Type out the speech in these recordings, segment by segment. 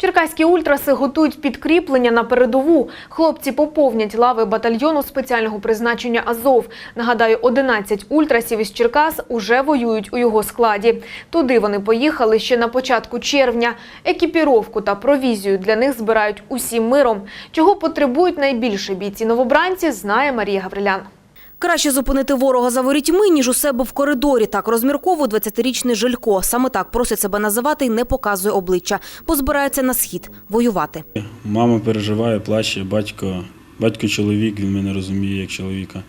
Черкаські ультраси готують підкріплення на передову. Хлопці поповнять лави батальйону спеціального призначення Азов. Нагадаю, 11 ультрасів із Черкас уже воюють у його складі. Туди вони поїхали ще на початку червня. Екіпіровку та провізію для них збирають усім миром. Чого потребують найбільше бійці новобранці, знає Марія Гаврилян. Краще зупинити ворога за ворітьми, ніж у себе в коридорі. Так розмірковує 20-річний Жилько. Саме так просить себе називати і не показує обличчя. Бо збирається на схід воювати. Мама переживає, плаче, батько, батько чоловік, він мене розуміє як чоловіка.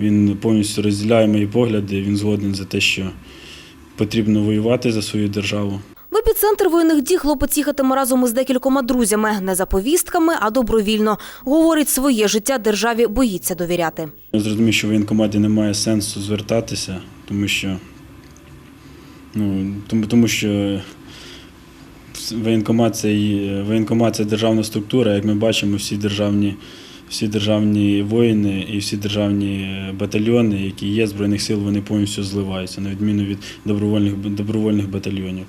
Він повністю розділяє мої погляди, він згоден за те, що потрібно воювати за свою державу. В епіцентр воєнних дій хлопець їхатиме разом із декількома друзями. Не за повістками, а добровільно. Говорить, своє життя державі боїться довіряти. Я що в воєнкоматі немає сенсу звертатися, тому що, ну, тому, тому що воєнкомат це, воєнкомат це державна структура. Як ми бачимо, всі державні, всі державні воїни і всі державні батальйони, які є Збройних сил, вони повністю зливаються, на відміну від добровольних, добровольних батальйонів.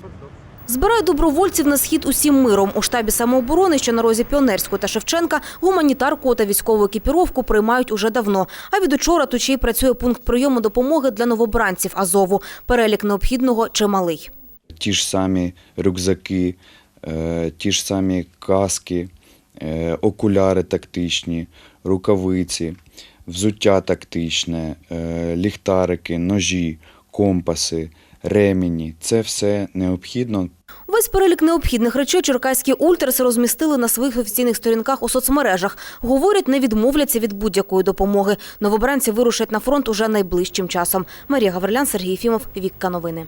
Збирають добровольців на схід усім миром. У штабі самооборони, що на розі Піонерського та Шевченка, гуманітарку та військову екіпіровку приймають уже давно. А від учора й працює пункт прийому допомоги для новобранців Азову. Перелік необхідного чималий. ті ж самі рюкзаки, е, ті ж самі каски, е, окуляри тактичні, рукавиці, взуття тактичне, е, ліхтарики, ножі, компаси, ремені. Це все необхідно Весь перелік необхідних речей черкаські ультрас розмістили на своїх офіційних сторінках у соцмережах. Говорять, не відмовляться від будь-якої допомоги. Новобранці вирушать на фронт уже найближчим часом. Марія Гаврилян, Сергій Фімов, Вікка Новини.